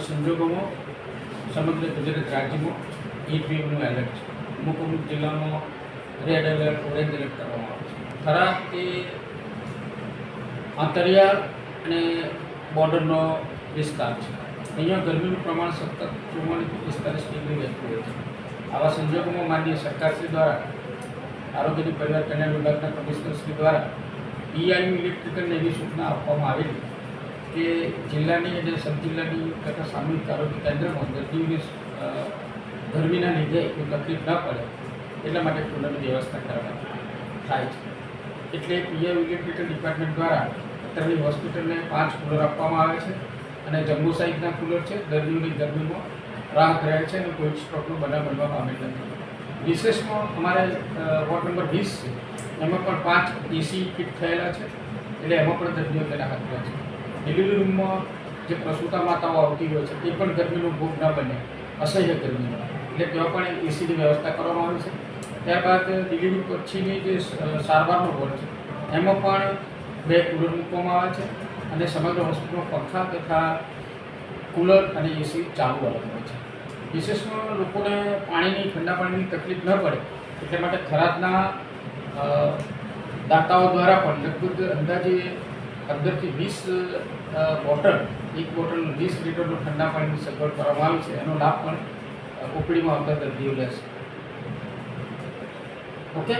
સમગ્ર ગુજરાત રાજ્યમાં heat વેવનું alert છે. અમુક અમુક જિલ્લામાં રેડ એલર્ટ ઓરેન્જ એલર્ટ કરવામાં આવે છે. ખરા એ અંતરિયાળ અને બોર્ડરનો વિસ્તાર છે? અહીંયા ગરમીનું પ્રમાણ સતત ચુમ્માલીસથી પિસ્તાલીસ ડિગ્રી રહેતું હોય છે. આવા સંજોગોમાં માનનીય સરકારશ્રી દ્વારા, આરોગ્યની પરિવાર કલ્યાણ વિભાગના કમિશનરશ્રી દ્વારા ઈઆઈયુ ઇલેક્ટ્રિકલ એવી સૂચના આપવામાં આવેલી કે જિલ્લાની અને સબ જિલ્લાની તથા સામૂહિક આરોગ્ય કેન્દ્રમાં દર્દીઓને ગરમીના લીધે કોઈ તકલીફ ન પડે, એટલા માટે કુલરની વ્યવસ્થા કરવામાં થાય છે. એટલે પીએમ ઇલેક્ટ્રિકલ ડિપાર્ટમેન્ટ દ્વારા અત્યારની હોસ્પિટલને પાંચ કુલર આપવામાં આવે છે અને જમ્મુ સાઇઝના કુલર છે, દર્દીઓની ગરમીમાં રાહત રહે છે અને કોઈ સ્ટોકનો બનાવ બનવા પામે નથી. વિશેષમાં અમારે વોર્ડ નંબર વીસ છે, એમાં પણ પાંચ એસી ફિટ થયેલા છે, એટલે એમાં પણ દર્દીઓને રાહત રહે છે. ડિલિવરી રૂમમાં જે પ્રસૂતા માતાઓ આવતી હોય છે, એ પણ ગરમીનો ભોગ ન બને, અસહ્ય ગરમીનો. એટલે ત્યાં પણ એસીની વ્યવસ્થા કરવામાં આવી છે. ત્યારબાદ ડિલિવરી પછીની જે સારવારનો વોર્ડ છે, એમાં પણ બે કુલર મૂકવામાં આવે છે અને સમગ્ર હોસ્પિટલમાં પંખા તથા કુલર અને એસી ચાલુ અલગ હોય છે. વિશેષમાં લોકોને પાણીની, ઠંડા પાણીની તકલીફ ન પડે, એટલા માટે ખરાદના દાતાઓ દ્વારા પણ લગભગ અંદાજે પંદરથી વીસ બોટલ, એક બોટલ વીસ લીટરનું ઠંડા પાણીની સગવડ કરવામાં આવી છે. એનો લાભ પણ ઓપીડીમાં આવતા દર્દીઓ લેશે. ઓકે?